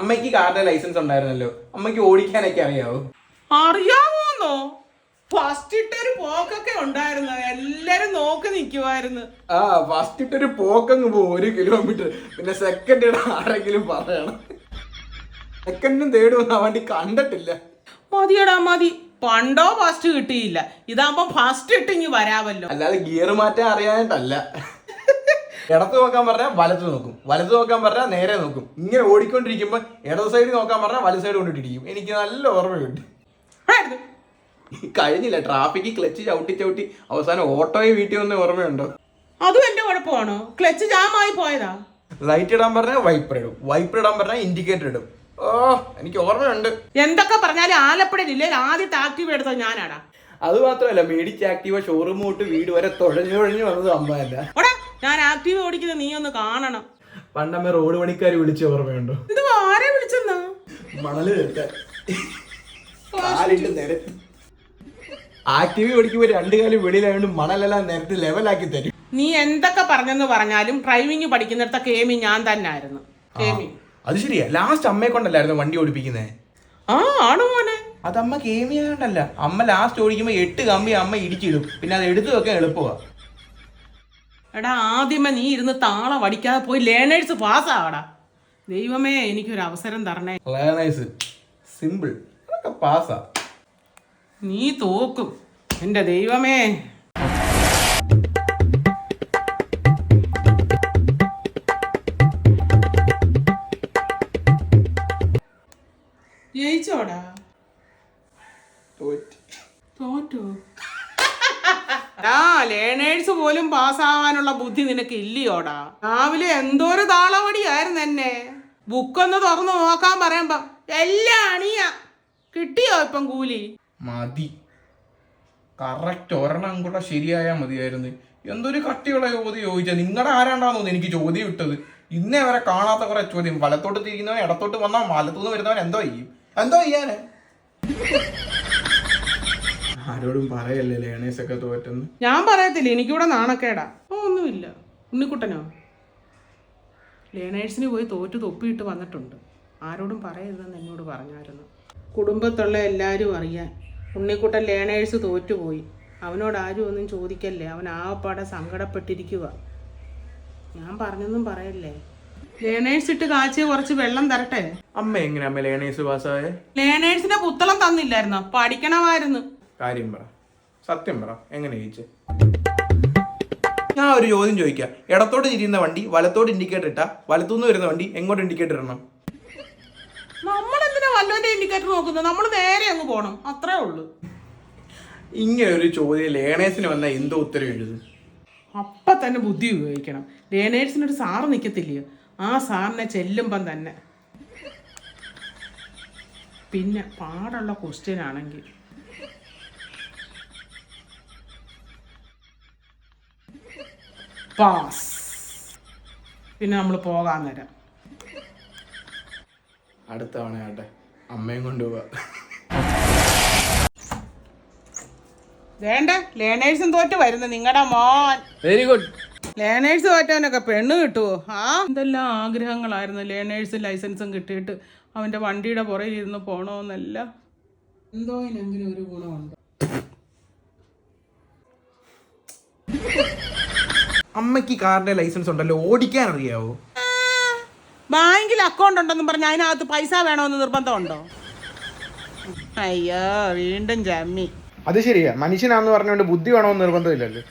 അമ്മയ്ക്ക് കാറിന്റെ ലൈസൻസ് ഉണ്ടായിരുന്നല്ലോ. അമ്മയ്ക്ക് ഓടിക്കാനൊക്കെ അറിയാവോ? അറിയാവോന്നോ? ഫസ്റ്റ് ഇട്ടൊരു പോക്കൊക്കെ ഉണ്ടായിരുന്നു. എല്ലാരും നോക്കി നിക്കുവായിരുന്നു. ആ ഫസ്റ്റ് ഇട്ടൊരു പോക്കങ്ങ് പോകും ഒരു കിലോമീറ്റർ പിന്നെ സെക്കൻഡ് ആരെങ്കിലും പറയണം. സെക്കൻഡും തേർഡും ഒന്നും ആ വണ്ടി കണ്ടിട്ടില്ല. മതിയടാ മതി. പണ്ടോ ഫസ്റ്റ് കിട്ടിയില്ല. ഇതാകുമ്പോ ഫസ്റ്റ് ഇട്ടിങ്ങി വരാമല്ലോ അല്ലാതെ ഗിയർ മാറ്റാൻ അറിയാനായിട്ടല്ല ഇടത്ത് നോക്കാൻ പറഞ്ഞാൽ വലത്ത് നോക്കും. വലത്ത് നോക്കാൻ പറഞ്ഞാൽ നേരെ നോക്കും. ഇങ്ങനെ ഓടിക്കൊണ്ടിരിക്കുമ്പോൾ ഇടത് സൈഡ് നോക്കാൻ പറഞ്ഞാൽ വലത് സൈഡ് കൊണ്ടിട്ടിരിക്കും. എനിക്ക് നല്ല ഓർമ്മയുണ്ട്? കഴിഞ്ഞില്ല ട്രാഫിക്ക് ക്ലച്ച് ചവിട്ടി ചവിട്ടി അവസാനം ഓട്ടോയെ വീട്ടിൽ വന്ന ഓർമ്മയുണ്ടോ? അതും എന്റെ കുഴപ്പമാണോ? ക്ലച്ച് ജാമായി പോയതാ. ലൈറ്റ് ഇടാൻ പറഞ്ഞാൽ വൈപ്പർ ഇടും. വൈപ്പർ ഇടാൻ പറഞ്ഞാൽ ഇൻഡിക്കേറ്റർ ഇടും. ഓ എനിക്ക് ഓർമ്മയുണ്ട്. എന്തൊക്കെ പറഞ്ഞാലും ആലപ്പുഴയില്ലേ ആദ്യത്തെ ആക്റ്റീവ് എടുത്തത് ഞാനാടാ. അത് മാത്രമല്ല മേടിച്ച് ആക്റ്റീവ ഷോറൂം തൊട്ട് വീട് വരെ തുഴഞ്ഞു തുഴഞ്ഞു വന്നത് ഓടാ ഞാൻ ആക്റ്റീവ് ഓടിക്കുന്നത് നീ ഒന്ന് കാണണം. പണ്ടമ്മ റോഡ് പണിക്കാർ വിളിച്ച ഓർമ്മയുണ്ടോ ഇത് ആരെ വിളിച്ചെന്നാ? മണൽ തീർക്കാൻ. കാലിട്ട് നിരത്തി ആക്റ്റീവ് ഓടിക്കുമ്പോൾ രണ്ട് കാലം വെളിയിലായതുകൊണ്ട് മണലെല്ലാം നിരത്തി ലെവലാക്കി തരും. നീ എന്തൊക്കെ പറഞ്ഞെന്ന് പറഞ്ഞാലും ഡ്രൈവിംഗ് പഠിക്കുന്നിടത്തൊക്കെ ഏമി ഞാൻ തന്നെ ആയിരുന്നു കേമി അത് ശരിയാ. ലാസ്റ്റ് അമ്മയെ കൊണ്ടല്ലായിരുന്നു വണ്ടി ഓടിപ്പിക്കുന്നേ? ആ ആണ് മോനെ? അത് അമ്മ കേമിയായോണ്ടല്ല അമ്മ ലാസ്റ്റ് ഓടിക്കുമ്പോ എട്ട് കമ്പി അമ്മ ഇടിച്ചിടും. പിന്നെ അത് എടുത്തു വെക്കാൻ എളുപ്പമാണ് എടാ ആദ്യമേ നീ ഇരുന്ന് താളം അടിക്കാതെ പോയി ലേണേഴ്സ് പാസ്സാവടാ ദൈവമേ എനിക്കൊരു അവസരം തരണേ. ലേണേഴ്സ് സിമ്പിൾ അതൊക്കെ പാസ്സാ നീ തോക്കും. എന്റെ ദൈവമേ. ജയിച്ചോടാ. തോറ്റു? ആ ലേണേഴ്സ് പോലും പാസ്സാവാനുള്ള ബുദ്ധി നിനക്ക് ഇല്ലയോടാ. രാവിലെ എന്തോരു താളവടിയായിരുന്നു എന്നെ. ബുക്കൊന്ന് തുറന്നു നോക്കാൻ പറയുമ്പോ എല്ലാം അണിയാ. കിട്ടിയോ ഇപ്പം കൂലി? മതി. കറക്റ്റ് ഒരെണ്ണം കൂടെ ശരിയായാൽ മതിയായിരുന്നു. എന്തൊരു കട്ടിയുള്ള ചോദ്യം ചോദിച്ചാൽ നിങ്ങളുടെ ആരാണ്ടാന്ന് എനിക്ക് ചോദ്യം ഇട്ടത്. ഇന്നേ വരെ കാണാത്ത കുറെ ചോദ്യം. വലത്തോട്ട് തിരിക്കുന്നവൻ ഇടത്തോട്ട് വന്നാൽ വലത്തുനിന്ന് വരുന്നവൻ എന്തോ ചെയ്യും? എന്തോ ചെയ്യാന്? ആരോടും പറയല്ലേ ലേണേഴ്സ് ഒക്കെ തോറ്റെന്ന്? ഞാൻ പറയത്തില്ല എനിക്കിവിടെ നാണക്കേടാ. ഓ ഒന്നുമില്ല. ഉണ്ണിക്കുട്ടനോ? ലേണേഴ്സിന് പോയി തോറ്റ് തൊപ്പിയിട്ട് വന്നിട്ടുണ്ട്. ആരോടും പറയരുതെന്ന് എന്നോട് പറഞ്ഞായിരുന്നു. കുടുംബത്തുള്ള എല്ലാവരും അറിയാൻ ഉണ്ണിക്കുട്ടൻ ലേണേഴ്സ് തോറ്റുപോയി. അവനോട് ആരും ഒന്നും ചോദിക്കല്ലേ അവൻ ആവപ്പാടെ സങ്കടപ്പെട്ടിരിക്കുക ഞാൻ പറഞ്ഞൊന്നും പറയല്ലേ? ലേണേഴ്സ് ഇട്ട് കാച്ചിയ കുറച്ച് വെള്ളം തരട്ടെ? അമ്മ എങ്ങനെ അമ്മ ലേണേഴ്സ് പാസ്സായേ? ലേണേഴ്സിന്റെ പുത്തളം തന്നില്ലായിരുന്നോ? പഠിക്കണമായിരുന്നു. കാര്യം പറ. സത്യം പറ. എങ്ങനെ ചോദിച്ചേ ഞാൻ ഒരു ചോദ്യം ചോദിക്കാം. ഇടത്തോട്ട് തിരിയുന്ന വണ്ടി വലത്തോട്ട് ഇൻഡിക്കേറ്റർ ഇട്ടാ വലത്തുനിന്ന് വരുന്ന വണ്ടി എങ്ങോട്ട് ഇൻഡിക്കേറ്റർ ഇടണം? നമ്മളെന്തിനാ വല്ലവന്റെ ഇൻഡിക്കേറ്റർ നോക്കുന്നത്? നമ്മൾ നേരെ അങ്ങ് പോണം. അത്രേ ഉള്ളൂ. ഇങ്ങനെ ഒരു ചോദ്യം ലേണേഴ്സിന് വന്ന എന്തോ ഉത്തരം എഴുതും? അപ്പം തന്നെ ബുദ്ധി ഉപയോഗിക്കണം. ലേണേഴ്സിനൊരു സാറ് നിൽക്കത്തില്ലയോ ആ സാറിനെ ചെല്ലുമ്പം തന്നെ. പിന്നെ പാടുള്ള ക്വസ്റ്റ്യൻ ആണെങ്കിൽ പാസ് പിന്നെ നമ്മൾ പോകാൻ നേരം. അടുത്ത തവണ ആട്ടെ അമ്മയും കൊണ്ടുപോവാ വേണ്ട? ലേണേഴ്സും തോറ്റ് വരുന്നു. നിങ്ങളുടെ മോൻ. വെരി ഗുഡ് ലേണേഴ്സ് തോറ്റവനൊക്കെ പെണ്ണ് കിട്ടുമോ ആ എന്തെല്ലാം ആഗ്രഹങ്ങളായിരുന്നു ലേണേഴ്സ് ലൈസൻസും കിട്ടിയിട്ട്. അവന്റെ വണ്ടിയുടെ പുറകിൽ ഇരുന്ന് പോകണമെന്നല്ല എന്തോ ഇതിനെങ്കിലും ഒരു ഗുണമുണ്ട്. അമ്മയ്ക്ക് കാറിന്റെ ലൈസൻസ് ഉണ്ടല്ലോ ഓടിക്കാൻ അറിയാവോ? ബാങ്കിൽ അക്കൗണ്ട് ഉണ്ടെന്നും പറഞ്ഞ് അതിനകത്ത് പൈസ വേണമെന്ന് നിർബന്ധമുണ്ടോ? അയ്യോ വീണ്ടും ജമ്മി. അത് ശരിയാ. മനുഷ്യനാന്ന് പറഞ്ഞുകൊണ്ട് ബുദ്ധി വേണമെന്ന് നിർബന്ധമില്ലല്ലോ.